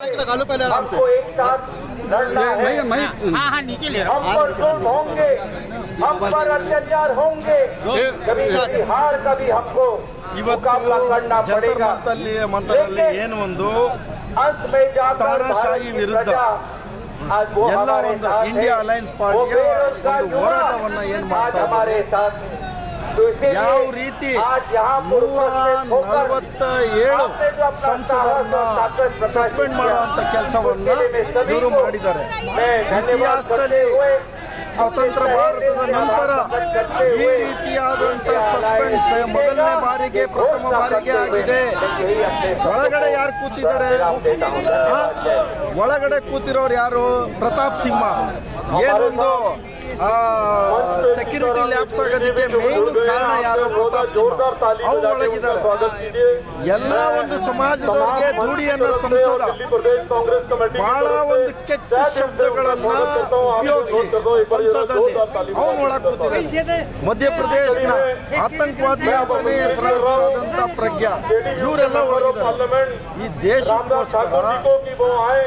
लगा लो पहले आराम से हमको एक साथ लड़ना है मैं मैं हाँ हाँ नीचे ले रहा हम पर जुल्म होंगे हम पर अत्याचार होंगे कभी कभी हार कभी हमको मुकाबला करना ಜಂತರ್ पड़ेगा ಮಂತಲ್ಲಿ ಮಂತರಲ್ಲಿ ಏನು ಒಂದು अंत में जाकर तानाशाही भारत की विरुद्ध प्रजा आज वो ಎಲ್ಲ हमारे ಒಂದು साथ ಇಂಡಿಯಾ है। ಅಲಯನ್ಸ್ वो ಪಾರ್ಟಿಯ बेरोजगार ಒಂದು युवा ಹೋರಾಟವನ್ನ ಏನ್ आज ಮಾಡ್ತಾ हमारे ಇದ್ದಾರೆ साथ है। ಯಾವ ರೀತಿ ನೂರ ನಲವತ್ತ ಏಳು ಸಂಸದರನ್ನ ಸಸ್ಪೆಂಡ್ ಮಾಡುವಂತ ಕೆಲಸವನ್ನ ಇವರು ಮಾಡಿದ್ದಾರೆ. ಇತಿಹಾಸದಲ್ಲಿ ಸ್ವತಂತ್ರ ಭಾರತದ ನಂತರ ಈ ರೀತಿಯಾದಂತಹ ಸಸ್ಪೆಂಡ್ ಮೊದಲನೇ ಬಾರಿಗೆ ಪ್ರಥಮ ಬಾರಿಗೆ ಆಗಿದೆ. ಒಳಗಡೆ ಯಾರು ಕೂತಿದ್ದಾರೆ? ಒಳಗಡೆ ಕೂತಿರೋರು ಯಾರು? ಪ್ರತಾಪ್ ಸಿಂಹ. ಏನೊಂದು? ಸೆಕ್ಯೂರಿಟಿ ಲ್ಯಾಪ್ಸ್ ಆಗೋದಕ್ಕೆ ಮೇನ್ ಕಾರಣ ಯಾರು ಪ್ರತಾಪ್ ಸಿಂಹ. ಅವ್ರು ಒಳಗಿದ್ದಾರೆ. ಎಲ್ಲ ಒಂದು ಸಮಾಜದವರಿಗೆ ದೂಡಿಯನ್ನ ಸಂಸದ ಬಹಳ ಒಂದು ಕೆಟ್ಟ ಶಬ್ದಗಳನ್ನ ಉಪಯೋಗಿಸಿ ಸಂಸದಲ್ಲಿ ಅವನು ಒಳಗೆ ಮಧ್ಯಪ್ರದೇಶನ ಆತಂಕವಾದಿ ಹೆಸರಾದಂತ ಪ್ರಜ್ಞಾ, ಇವರೆಲ್ಲ ಒಳಗಿದ್ದಾರೆ. ಈ ದೇಶಕ್ಕೋಸ್ಕರ,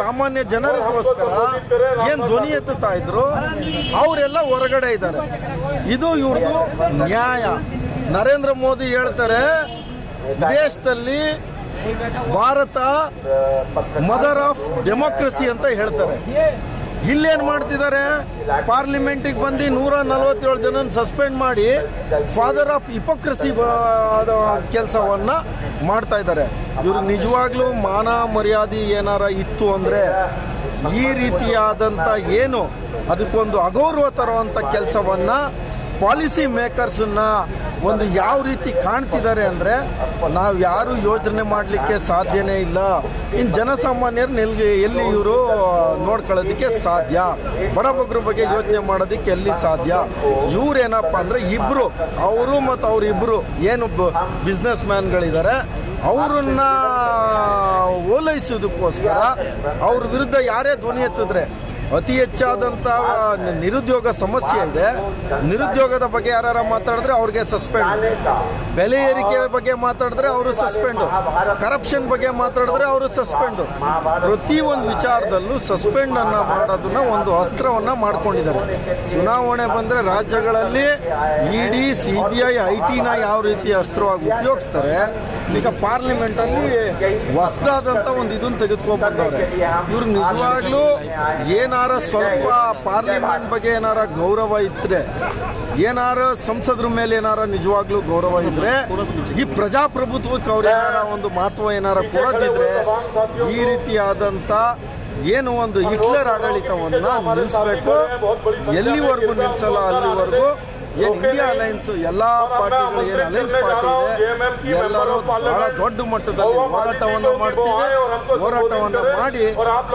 ಸಾಮಾನ್ಯ ಜನರಿಗೋಸ್ಕರ ಏನ್ ಧ್ವನಿ ಎತ್ತುತ್ತಾ ಇದ್ರು, ಅವರೆಲ್ಲ ಹೊರಗಡೆ ಇದ್ದಾರೆ. ಇದು ಇವ್ರದ್ದು ನ್ಯಾಯ. ನರೇಂದ್ರ ಮೋದಿ ಹೇಳ್ತಾರೆ, ದೇಶದಲ್ಲಿ ಭಾರತ ಮದರ್ ಆಫ್ ಡೆಮೋಕ್ರಸಿ ಅಂತ ಹೇಳ್ತಾರೆ. ಇಲ್ಲೇನ್ ಮಾಡ್ತಿದ್ದಾರೆ? ಪಾರ್ಲಿಮೆಂಟಿಗೆ ಬಂದು ನೂರ ನಲವತ್ತೇಳು ಜನ ಸಸ್ಪೆಂಡ್ ಮಾಡಿ ಫಾದರ್ ಆಫ್ ಇಪೋಕ್ರಸಿ ಕೆಲಸವನ್ನ ಮಾಡ್ತಾ ಇದ್ದಾರೆ. ಇವ್ರು ನಿಜವಾಗ್ಲೂ ಮಾನ ಮರ್ಯಾದೆ ಏನಾರ ಇತ್ತು ಅಂದ್ರೆ ಈ ರೀತಿಯಾದಂಥ ಏನು ಅದಕ್ಕೊಂದು ಅಗೌರವ ತರುವಂಥ ಕೆಲಸವನ್ನು ಪಾಲಿಸಿ ಮೇಕರ್ಸನ್ನ ಒಂದು ಯಾವ ರೀತಿ ಕಾಣ್ತಿದ್ದಾರೆ ಅಂದರೆ ನಾವು ಯಾರು ಯೋಚನೆ ಮಾಡಲಿಕ್ಕೆ ಸಾಧ್ಯನೇ ಇಲ್ಲ. ಇನ್ನು ಜನಸಾಮಾನ್ಯರು ಎಲ್ಲಿ ಎಲ್ಲಿ ಇವರು ನೋಡ್ಕೊಳ್ಳೋದಕ್ಕೆ ಸಾಧ್ಯ. ಬಡಬಗ್ರ ಬಗ್ಗೆ ಯೋಚನೆ ಮಾಡೋದಕ್ಕೆ ಎಲ್ಲಿ ಸಾಧ್ಯ? ಇವ್ರೇನಪ್ಪ ಅಂದರೆ ಇಬ್ಬರು ಅವರು ಮತ್ತು ಅವರಿಬ್ಬರು ಏನು ಬಿಸ್ನೆಸ್ ಮ್ಯಾನ್ಗಳಿದ್ದಾರೆ ಅವರನ್ನ ಓಲೈಸೋದಕ್ಕೋಸ್ಕರ ಅವ್ರ ವಿರುದ್ಧ ಯಾರೇ ಧ್ವನಿ ಎತ್ತಿದ್ರೆ ಅತಿ ಹೆಚ್ಚಾದಂತ ನಿರುದ್ಯೋಗ ಸಮಸ್ಯೆ ಇದೆ. ನಿರುದ್ಯೋಗದ ಬಗ್ಗೆ ಯಾರು ಮಾತಾಡಿದ್ರೆ ಅವ್ರಿಗೆ ಸಸ್ಪೆಂಡ್ ಬೆಲೆ ಏರಿಕೆ ಬಗ್ಗೆ ಮಾತಾಡಿದ್ರೆ ಅವರು ಸಸ್ಪೆಂಡ್ ಕರಪ್ಷನ್ ಬಗ್ಗೆ ಮಾತಾಡಿದ್ರೆ ಅವರು ಸಸ್ಪೆಂಡ್ ಪ್ರತಿ ಒಂದು ವಿಚಾರದಲ್ಲೂ ಸಸ್ಪೆಂಡ್ ಅನ್ನ ಮಾಡೋದನ್ನ ಒಂದು ಅಸ್ತ್ರವನ್ನ ಮಾಡ್ಕೊಂಡಿದ್ದಾರೆ. ಚುನಾವಣೆ ಬಂದ್ರೆ ರಾಜ್ಯಗಳಲ್ಲಿ ಇಡಿ ಸಿ ಬಿ ಯಾವ ರೀತಿ ಅಸ್ತ್ರವಾಗಿ ಉಪಯೋಗಿಸ್ತಾರೆ ಈಗ ಪಾರ್ಲಿಮೆಂಟ್ ಅಲ್ಲಿ ಹೊಸದಾದಂತ ಒಂದು ಇದನ್ನು ತೆಗೆದುಕೊಂಡ್ಬಂದವ್ರೆ ಇವ್ರು ನಿಜವಾಗ್ಲೂ ಏನಾರ ಸ್ವಲ್ಪ ಪಾರ್ಲಿಮೆಂಟ್ ಬಗ್ಗೆ ಏನಾರ ಗೌರವ ಇದ್ರೆ, ಏನಾರ ಸಂಸದ್ರ ಮೇಲೆ ಏನಾರ ನಿಜವಾಗ್ಲೂ ಗೌರವ ಇದ್ರೆ, ಈ ಪ್ರಜಾಪ್ರಭುತ್ವಕ್ಕೆ ಅವ್ರು ಏನಾರ ಒಂದು ಮಹತ್ವ ಏನಾರ ಕೊಡೋದಿದ್ರೆ, ಈ ರೀತಿಯಾದಂತ ಏನು ಒಂದು ಹಿಟ್ಲರ್ ಆಡಳಿತವನ್ನ ನಿಲ್ಲಿಸಬೇಕು ಎಲ್ಲಿವರೆಗೂ ನಿಲ್ಲಿಸಲ್ಲ ಅಲ್ಲಿವರೆಗೂ ಏನ್ ಇಂಡಿಯಾ ಅಲಯನ್ಸ್ ಎಲ್ಲಾ ಪಾರ್ಟಿಗಳು ಏನು ಅಲಯನ್ಸ್ ಪಾರ್ಟಿ ಇದೆ ಎಲ್ಲರೂ ಬಹಳ ದೊಡ್ಡ ಮಟ್ಟದಲ್ಲಿ ಹೋರಾಟವನ್ನು ಮಾಡ್ತೀವಿ ಹೋರಾಟವನ್ನು ಮಾಡಿ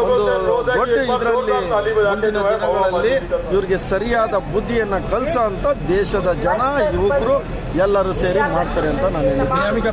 ಒಂದು ದೊಡ್ಡ ಇದರಲ್ಲಿ ಮುಂದಿನ ದಿನಗಳಲ್ಲಿ ಇವ್ರಿಗೆ ಸರಿಯಾದ ಬುದ್ಧಿಯನ್ನ ಕಲಿಸೋ ಅಂತ ದೇಶದ ಜನ ಯುವಕರು ಎಲ್ಲರೂ ಸೇರಿ ಮಾಡ್ತಾರೆ ಅಂತ ನಾನು ಹೇಳಿದ್ದೀನಿ